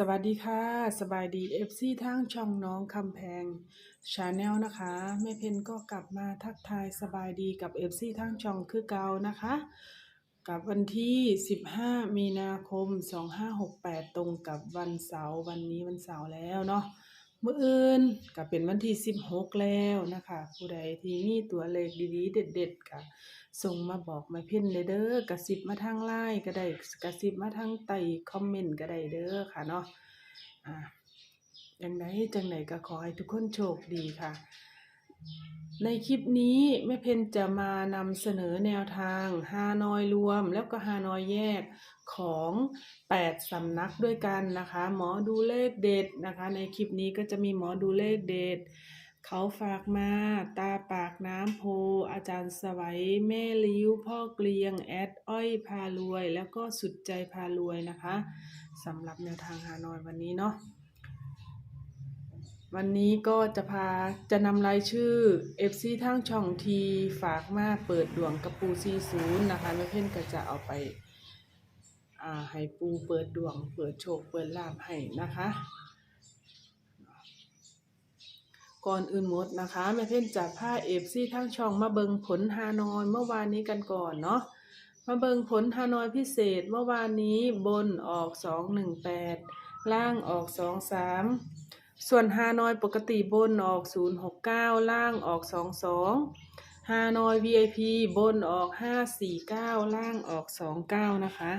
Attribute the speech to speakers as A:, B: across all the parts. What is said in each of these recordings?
A: สวัสดีค่ะ สบายดี FC ทั้งช่องน้องคำแพงชาแนลนะคะแม่เพนก็กลับมาทักทายสบายดีกับ FC ทั้งช่องคือเก่านะคะ กับวันที่ 15 มีนาคม 2568 ตรงกับวันเสาร์วันนี้วันเสาร์แล้วเนาะ มื่ออื่นก็เป็นวันที่16แล้วนะคะ ผู้ใดที่มีตัวเลขดีๆ เด็ดๆก็ส่งมาบอกมาเพ่นเด้อกระซิบมาทางไลน์ก็ได้กระซิบมาทางใต้คอมเมนต์ก็ได้เด้อค่ะเนาะอ่าจังไรจังไหนก็ขอให้ทุกคนโชคดีค่ะ ในคลิปนี้แม่เพนจะมานำเสนอแนวทางฮานอยรวมแล้วก็ฮานอยแยกของ 8สำนักด้วยกันนะคะ หมอดูเลขเด็ดนะคะ ในคลิปนี้ก็จะมีหมอดูเลขเด็ด เขาฝากมาตาปากน้ำโพ อาจารย์สวัยแม่ลิ้ว พ่อเกลียง แอดอ้อยพารวย แล้วก็สุดใจพารวยนะคะสำหรับแนวทางฮานอยวันนี้เนาะ วันนี้ก็จะพาจะนำรายชื่อ FC ทางช่องทีฝากมาเปิดดวงกระปู40นนะคะแม่เพ่นก็จะเอาไปอ่าให้ปูเปิดดวง เปิดโชค เปิดลาภให้นะคะ ก่อนอื่นหมดนะคะแม่เพ่นจะพาเอฟซีทางช่องมาเบิงผลฮานอยเมื่อวานนี้กันก่อนเนาะมาเบิงผลฮานอยพิเศษเมื่อวานนี้บนออกสองหนึ่งแปดล่างออกสองสาม ส่วนฮานอยปกติบนออกศูนย์หกเก้าล่างออกสองสองฮานอย VIP บนออกห้าสี่เก้าล่างออกสองเก้านะคะ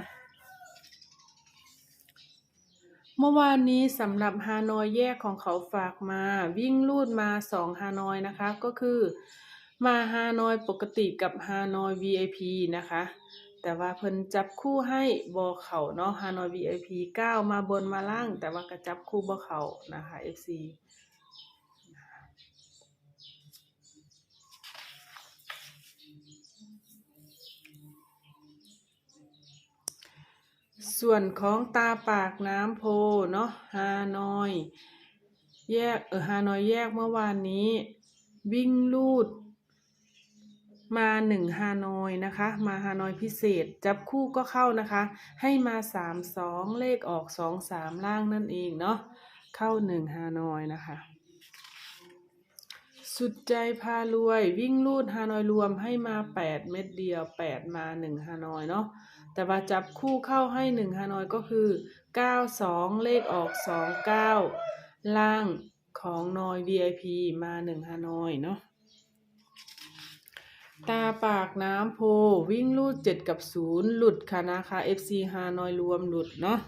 A: เมื่อวานนี้สำหรับฮานอยแยกของเขาฝากมา วิ่งลูดมาสองฮานอยนะคะ ก็คือมาฮานอยปกติกับฮานอย VIP นะคะ แต่ว่าเพิ่นจับคู่ให้บอเขาเนาะฮานอย VIP 9 มาบนมาล่าง แต่ว่าก็จับคู่บอเขานะคะ FC ส่วนของตาปากน้ำโพเนาะฮานอย แยกเออฮานอยแยกเมื่อวานนี้ วิ่งลูด มาหนึ่งฮานอยนะคะ มาฮานอยพิเศษ จับคู่ก็เข้านะคะ ให้มาสามสองเลขออกสองสามล่างนั่นเองเนาะเข้าหนึ่งฮานอยนะคะ สุดใจพารวยวิ่งลูดฮานอยรวมให้มาแปดเม็ดเดียวแปดมาหนึ่งฮานอยเนาะแต่ว่าจับคู่เข้าให้หนึ่งฮานอยก็คือเก้าสองเลขออกสองเก้าล่างของนอย VIP มาหนึ่งฮานอยเนาะ ตาปากน้ำโพวิ่งลูดเจ็ดกับศูนย์หลุดค่ะนะคะ FC ฮานอยรวมหลุดเนาะ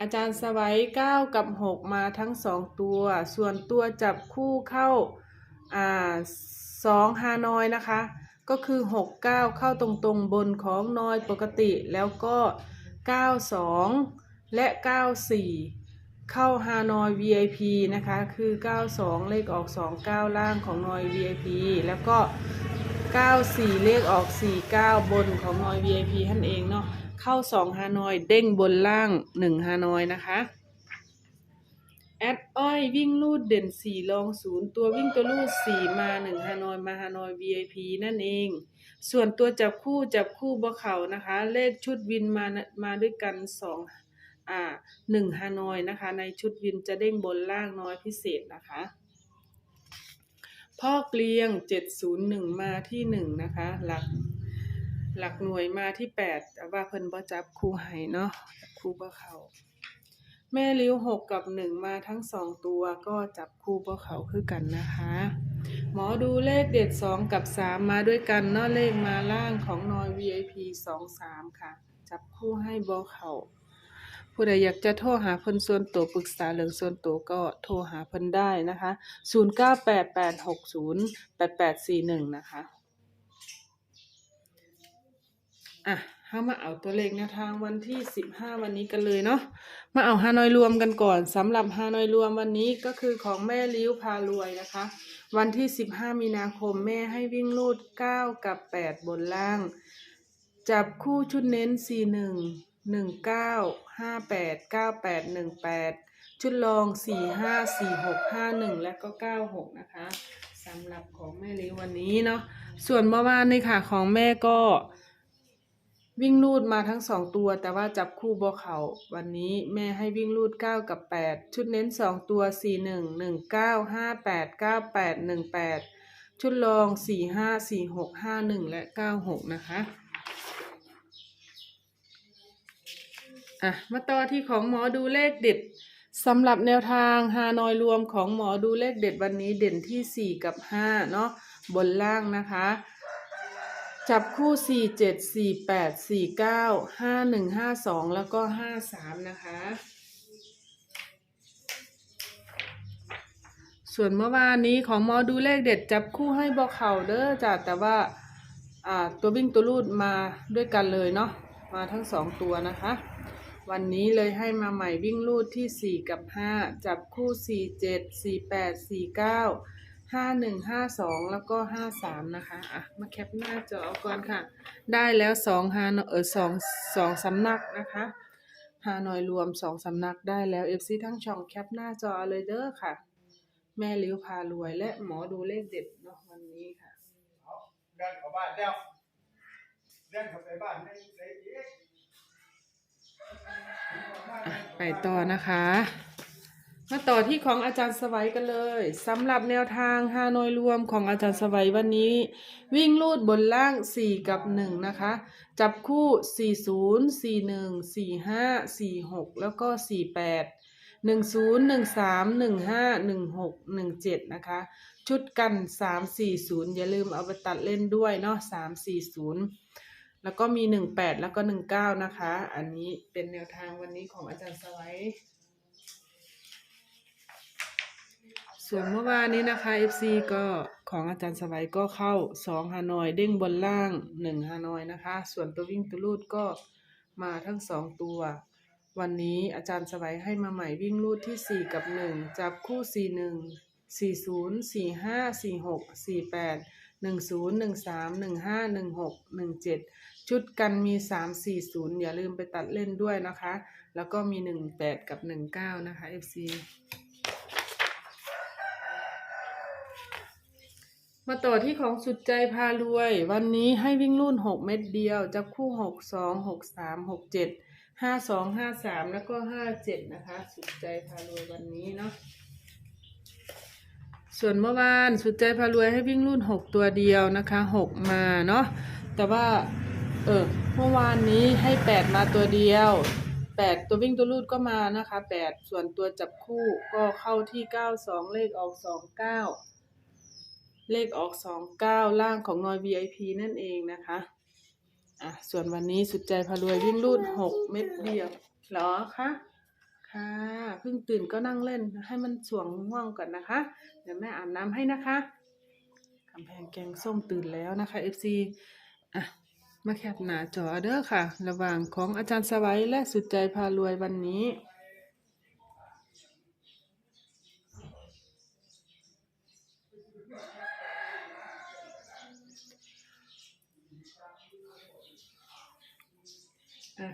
A: อาจารย์สวัยเก้ากับหกมาทั้งสองตัว ส่วนตัวจับคู่เข้าอ่าสองฮานอยนะคะ ก็คือหกเก้าเข้าตรงๆบนของนอยปกติแล้วก็เก้าสองและเก้าสี่ เข้าฮานอย VIP นะคะ คือ 92 เลขออก 29 ล่างของนอย VIP แล้วก็ 94 เลขออก 49 บนของนอย VIP ท่านเองเนาะ เข้า 2 ฮานอย เด้งบนล่าง 1 ฮานอยนะคะแอดอ้อยวิ่งลูดเด่น4ลอง0ตัววิ่งตัวลูด4มา1ฮานอยมาฮานอย VIP นั่นเอง ส่วนตัวจับคู่จับคู่บ่เขานะคะ เลขชุดวินมามาด้วยกัน2อ่าหนึ่งฮานอยนะคะ ในชุดวินจะเด้งบนล่างน้อยพิเศษนะคะพ่อเกลียงเจ็ดศูนย์หนึ่งมาที่หนึ่งนะคะ หลักหลักหน่วยมาที่แปดแต่ว่าเพิ่นบ่จับคู่ให้เนาะจับคู่บ่เขาแม่ลิ้วหกกับหนึ่งมาทั้งสองตัวก็จับคู่บ่เขาคือกันนะคะ หมอดูเลขเด็ดสองกับสามมาด้วยกันเนาะเลขมาล่างของนอย VIP สองสามค่ะ จับคู่ให้บ่เข้า ผู้ใดอยากจะโทรหาเพิ่นส่วนตัวปรึกษาเรื่องส่วนตัวก็โทรหาเพิ่นได้นะคะ 0988608841 นะคะ อะเฮามาเอาตัวเลขแนวทางวันที่ 15 วันนี้กันเลยเนาะ มาเอาฮานอยรวมกันก่อนสำหรับฮานอยรวมวันนี้ก็คือของแม่ลิ้วพารวยนะคะ วันที่ 15 มีนาคมแม่ให้วิ่งลูด 9 กับ 8 บนล่าง จับคู่ชุดเน้น 41 หนึ่งเก้าห้าแปดเก้าแปดหนึ่งแปดชุดรองสี่ห้าสี่หกห้าหนึ่งและก็เก้าหกนะคะสำหรับของแม่ลิววันนี้เนาะส่วนเมื่อวานนี่ค่ะของแม่ก็วิ่งลูดมาทั้งสองตัว แต่ว่าจับคู่บอเขาวันนี้แม่ให้วิ่งลูดเก้ากับแปดชุดเน้นสองตัวสี่หนึ่งหนึ่งเก้าห้าแปดเก้าแปดหนึ่งแปดชุดรองสี่ห้าสี่หกห้าหนึ่งและเก้าหกนะคะ อะมาต่อที่ของหมอดูเลขเด็ดสำหรับแนวทางฮานอยรวมของหมอดูเลขเด็ดวันนี้เด่นที่ 4 กับ 5 เนาะบนล่างนะคะ จับคู่ 4 7 4 8 4 9 5 1 5 2 แล้วก็ 5 3 นะคะ ส่วนเมื่อวานนี้ของหมอดูเลขเด็ดจับคู่ให้บอกเข่าเด้อจ้ะแต่ว่าอ่าตัววิ่งตัวรูดมาด้วยกันเลยเนาะมาทั้งสองตัวนะคะ วันนี้เลยให้มาใหม่วิ่งลูดที่ 4 กับ 5 จับคู่ 4 7 4 8 4 9 5 1 5 2 แล้วก็ 5 3 นะคะ อะ มาแคปหน้าจอก่อนค่ะ ได้แล้ว2ฮานเออ2 2สำนักนะคะฮานอยรวม 2สำนักได้แล้ว FC ทั้งช่องแคปหน้าจอเลยเด้อค่ะ แม่ลิ้วพารวยและหมอดูเลขเด็ดเนาะวันนี้ค่ะ
B: เดินเข้าบ้านแล้วเดินเข้าไปบ้านในใน
A: ไปต่อนะคะ มาต่อที่ของอาจารย์สวัยกันเลยสำหรับแนวทางฮานอยรวมของอาจารย์สวัยวันนี้ วิ่งลูดบนล่าง 4 กับ 1 นะคะ จับคู่ 40 41 45 46 แล้วก็ 48 10 13 15 16 17 นะคะ ชุดกัน 340 อย่าลืมเอาไปตัดเล่นด้วยเนาะ340 แล้วก็มีหนึ่งแปดแล้วก็หนึ่งเก้านะคะ อันนี้เป็นแนวทางวันนี้ของอาจารย์สวัยส่วนเมื่อวานนี้นะคะ FC ก็ของอาจารย์สวัยก็เข้าสองฮานอยเด้งบนล่างหนึ่งฮานอยนะคะ ส่วนตัววิ่งตัวลูดก็มาทั้งสองตัว วันนี้อาจารย์สวัยให้มาใหม่วิ่งลูดที่สี่กับหนึ่งจับคู่สี่หนึ่งสี่ศูนย์สี่ห้าสี่หกสี่แปดหนึ่งศูนย์หนึ่งสามหนึ่งห้าหนึ่งหกหนึ่งเจ็ด ชุดกันมี 340 อย่าลืมไปตัดเล่นด้วยนะคะ แล้วก็มี 18 กับ 19 นะคะ FC มาต่อที่ของสุดใจพารวย วันนี้ให้วิ่งรุ่น 6 เม็ดเดียว จับคู่ 6 2 6 3 6 7 5 2 5 3 แล้วก็ 5 7 นะคะ สุดใจพารวยวันนี้เนาะส่วนเมื่อวานสุดใจพารวยให้วิ่งรุ่น 6 ตัวเดียวนะคะ 6 มาเนาะแต่ว่า เออ เมื่อวานนี้ให้8มาตัวเดียว8ตัววิ่งตัวรูดก็มานะคะ8ส่วนตัวจับคู่ก็เข้าที่92เลขออก29เก้าเลขออก29ล่างของนอย VIP นั่นเองนะคะอะส่วนวันนี้สุดใจพารวยวิ่งรูด6เม็ดเดียวเหรอคะค่ะเพิ่งตื่นก็นั่งเล่นให้มันสวงง่วงก่อนนะคะ เดี๋ยวแม่อาบน้ำให้นะคะกำแพงแกงส้มตื่นแล้วนะคะ FC อะ มาแคปหน้าจอเด้อค่ะ ระหว่างของอาจารย์สวัยและสุดใจพารวยวันนี้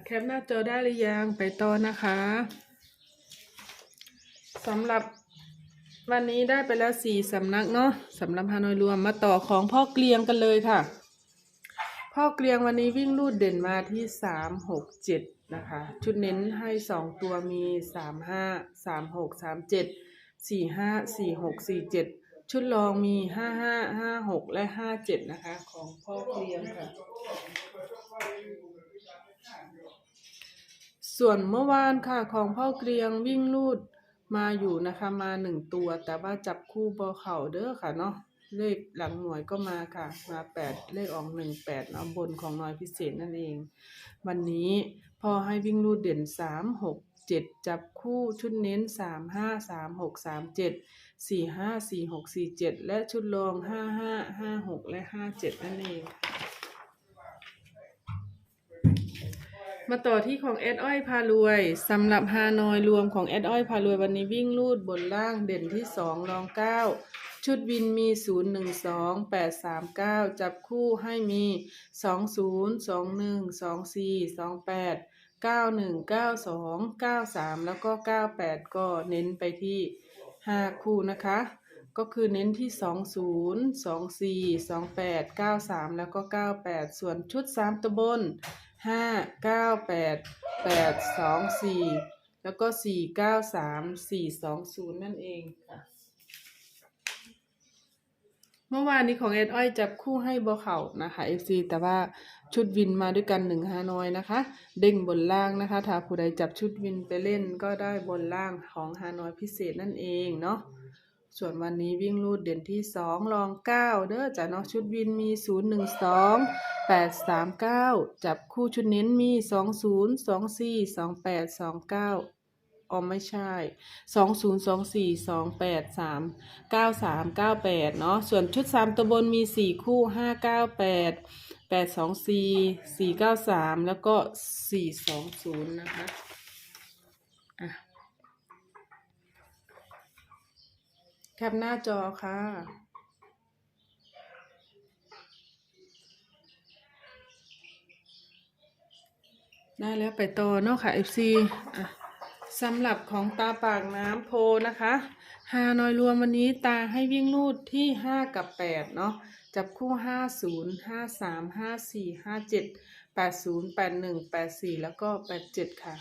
A: แคปหน้าจอได้หรือยังไปต่อนะคะสำหรับวันนี้ได้ไปแล้วสี่สำนักเนาะสำหรับฮานอยรวมมาต่อของพ่อเกลียงกันเลยค่ะ พ่อเกลียงวันนี้วิ่งรูดเด่นมาที่สามหกเจ็ดนะคะ ชุดเน้นให้สองตัวมีสามห้าสามหกสามเจ็ดสี่ห้าสี่หกสี่เจ็ดชุดรองมีห้าห้าห้าหกและห้าเจ็ดนะคะ ของพ่อเกลียงค่ะ ส่วนเมื่อวานค่ะของพ่อเกรียงวิ่งลูดมาอยู่นะคะมาหนึ่งตัว แต่ว่าจับคู่บอเข่าเด้อค่ะเนาะ เลขหลังหน่วยก็มาค่ะ มาแปดเลขออกหนึ่งแปดเอาบนของน้อยพิเศษนั่นเอง วันนี้พอให้วิ่งลูดเด่นสามหกเจ็ดจับคู่ชุดเน้นสามห้าสามหกสามเจ็ดสี่ห้าสี่หกสี่เจ็ดและชุดรองห้าห้าห้าหกและห้าเจ็ดนั่นเอง มาต่อที่ของแอดอ้อยพารวยสำหรับฮานอยรวมของแอดอ้อยพารวยวันนี้วิ่งลูดบนล่างเด่นที่สองรองเก้า ชุดวินมีศูนย์หนึ่งสองแปดสามเก้าจับคู่ให้มีสองศูนย์สองหนึ่งสองสี่สองแปดเก้าหนึ่งเก้าสองเก้าสามแล้วก็เก้าแปดก็เน้นไปที่ห้าคู่นะคะ ก็คือเน้นที่ 20 24 28 93 แล้วก็ 98 ส่วนชุด 3 ตัวบนห้าเก้าแปดแปดสองสี่แล้วก็สี่เก้าสามสี่สองศูนย์นั่นเองค่ะ เมื่อวานนี้ของเอ็ดอ้อยจับคู่ให้บอเข่านะคะ FC แต่ว่าชุดวินมาด้วยกันหนึ่งฮานอยนะคะ เด้งบนล่างนะคะ ถ้าผู้ใดจับชุดวินไปเล่นก็ได้บนล่างของฮานอยพิเศษนั่นเองเนาะส่วนวันนี้วิ่งรูดเด่นที่สองรองเก้าเด้อจ้ะเนาะชุดวินมีศูนย์หนึ่งสองแปดสามเก้าจับคู่ชุดเน้นมีสองศูนย์ส อ๋อไม่ใช่สองศูนย์สองสี่สองแปดสามเก้าสามเก้าแปดเนาะส่วนชุดสามตัวบนมีสี่คู่ห้าเก้าแปดแปดสองสี่สี่เก้าสามแล้วก็สี่สองศูนย์นะคะอะแคปหน้าจอค่ะได้แล้วไปต่อเนาะค่ะ FC อะ สำหรับของตาปากน้ำโพนะคะฮานอยรวมวันนี้ตาให้วิ่งลูดที่ 5 กับ 8 เนาะจับคู่ 50 53 54 57 80 81 84 แล้วก็ 87 ค่ะ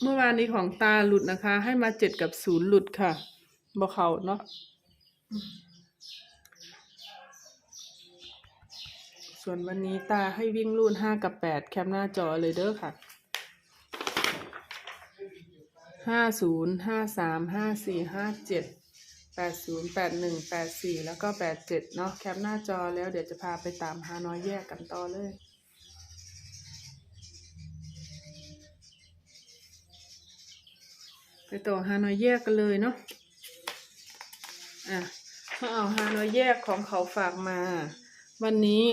A: เมื่อวานนี้ของตาหลุดนะคะ ให้มาเจ็ดกับศูนย์หลุดค่ะบอเขาเนาะส่วนวันนี้ตาให้วิ่งรูดห้ากับแปดแคปหน้าจอเลยเด้อค่ะ ห้าศูนย์ห้าสามห้าสี่ห้าเจ็ดแปดศูนย์แปดหนึ่งแปดสี่แล้วก็แปดเจ็ดเนาะแคปหน้าจอแล้วเดี๋ยวจะพาไปตามฮานอยแยกกันต่อเลยไปต่อฮานอยแยกกันเลยเนาะ อะมาเอาฮานอยแยกของเขาฝากมา วันนี้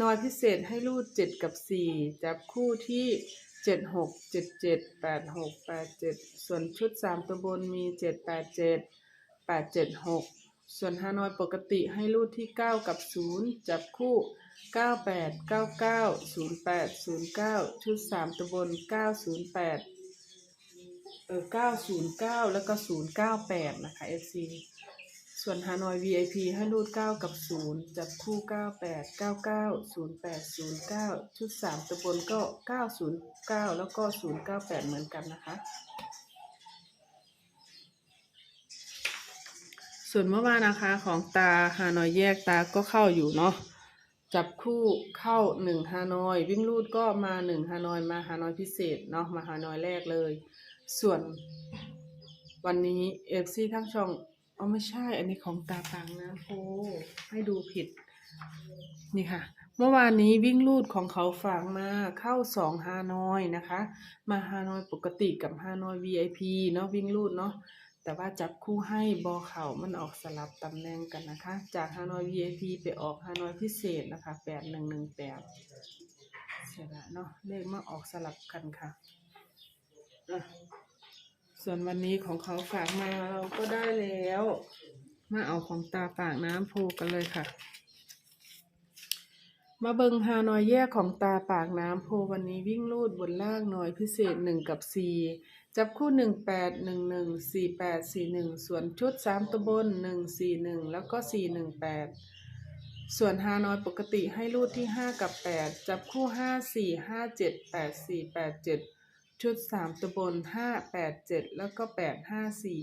A: นอยพิเศษให้รูดเจ็ดกับสี่จับคู่ที่ เจ็ดหกเจ็ดเจ็ดแปดหกแปดเจ็ดส่วนชุดสามตัวบนมีเจ็ดแปดเจ็ดแปดเจ็ดหกส่วนฮานอยปกติให้รูดที่เก้ากับศูนย์จับคู่เก้าแปดเก้าเก้าศูนย์แปดศูนย์เก้าชุดสามตัวบนเก้าศูนย์แปดเออ909แล้วก็098นะคะ FC ส่วนฮานอย VIP ให้รูด 9 กับ 0 จับคู่ 98 99 08 09 ชุด 3ตัวบนก็ 909 แล้วก็ 098 เหมือนกันนะคะ ส่วนเมื่อวานนะคะของตาฮานอยแยกตาก็เข้าอยู่เนาะ จับคู่เข้าหนึ่งฮานอย วิ่งรูดก็มาหนึ่งฮานอยมาฮานอยพิเศษเนาะมาฮานอยแรกเลย ส่วนวันนี้เอฟซีทั้งช่อง อ๋อไม่ใช่ อันนี้ของตาปางน้ำโพให้ดูผิด นี่ค่ะ เมื่อวานนี้วิ่งลูดของเขาฝากมาเข้าสองฮานอยนะคะ มาฮานอยปกติกับฮานอย VIP เนาะวิ่งลูดเนาะแต่ว่าจับคู่ให้บอเข่ามันออกสลับตำแหน่งกันนะคะ จากฮานอย VIP ไปออกฮานอยพิเศษนะคะแปดหนึ่งหนึ่งแปดเสียละเนาะเลขมาออกสลับกันค่ะอะ ส่วนวันนี้ของเขาฝากมาเราก็ได้แล้ว มาเอาของตาปากน้ำโพกันเลยค่ะ มาเบิงฮานอยแยกของตาปากน้ำโพวันนี้วิ่งลูดบนล่างหน่อยพิเศษหนึ่งกับสี่จับคู่หนึ่งแปดหนึ่งหนึ่งสี่แปดสี่หนึ่งส่วนชุดสามตัวบนหนึ่งสี่หนึ่งแล้วก็สี่หนึ่งแปดส่วนฮานอยปกติให้รูดที่ห้ากับแปดจับคู่ห้าสี่ห้าเจ็ดแปดสี่แปดเจ็ด ชุดสามตัวบนห้าแปดเจ็ดแล้วก็แปดห้าสี่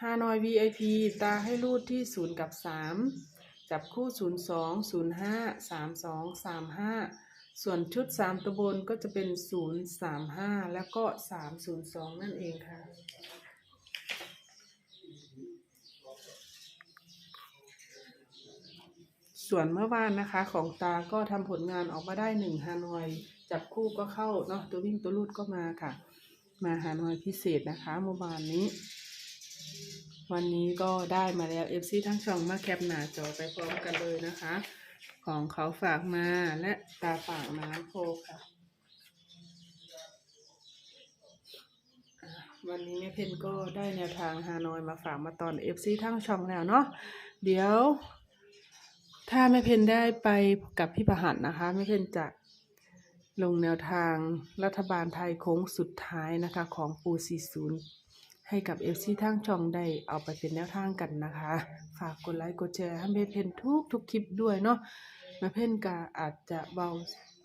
A: ฮานอย VIP ตาให้รูดที่ศูนย์กับสามจับคู่ศูนย์สองศูนย์ห้าสามสองสามห้าส่วนชุดสามตัวบนก็จะเป็นศูนย์สามห้าแล้วก็สามศูนย์สองนั่นเองค่ะส่วนเมื่อวานนะคะของตาก็ทำผลงานออกมาได้หนึ่งฮานอย จับคู่ก็เข้าเนาะตัววิ่งตัวลูดก็มาค่ะ มาฮานอยพิเศษนะคะเมื่อวานนี้ วันนี้ก็ได้มาแล้วเอฟซีทั้งช่องมาแคปหน้าจอไปพร้อมกันเลยนะคะ ของเขาฝากมาและตาฝากน้ำโพค่ะ วันนี้แม่เพนก็ได้แนวทางฮานอยมาฝากมาตอนเอฟซีทั้งช่องแล้วเนาะเดี๋ยวถ้าแม่เพนได้ไปกับพี่ประหัตนะคะแม่เพนจะ ลงแนวทางรัฐบาลไทยโค้งสุดท้ายนะคะของปู 40 ให้กับเอฟซีทั้งช่องได้เอาไปเป็นแนวทางกันนะคะ ฝากกดไลค์กดแชร์ให้แม่เพนทุกทุกคลิปด้วยเนาะแม่เพ่นก็อาจจะเว้า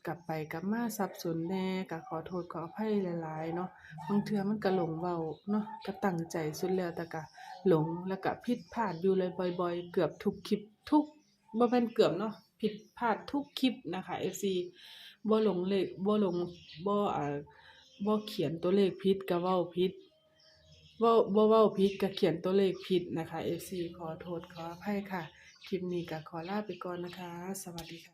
A: กลับไปกลับมาสับสนแน่ก็ขอโทษขออภัยหลายๆเนาะบางเทื่อมันก็หลงเว้าเนาะก็ตั้งใจสุดแล้วแต่ก็หลงแล้วก็ผิดพลาดอยู่เลยบ่อย ๆ เกือบทุกคลิปทุกบ่แม่นเกือบเนาะผิดพลาดทุกคลิปนะคะ FC บ่หลงเลขบ่หลงบ่อ่าบ่เขียนตัวเลขผิดก็เว้าผิดเว้าบ่เว้าผิดก็เขียนตัวเลขผิดนะคะ FC ขอโทษขออภัยค่ะ คลิปนี้ก็ขอลาไปก่อนนะคะ สวัสดีค่ะ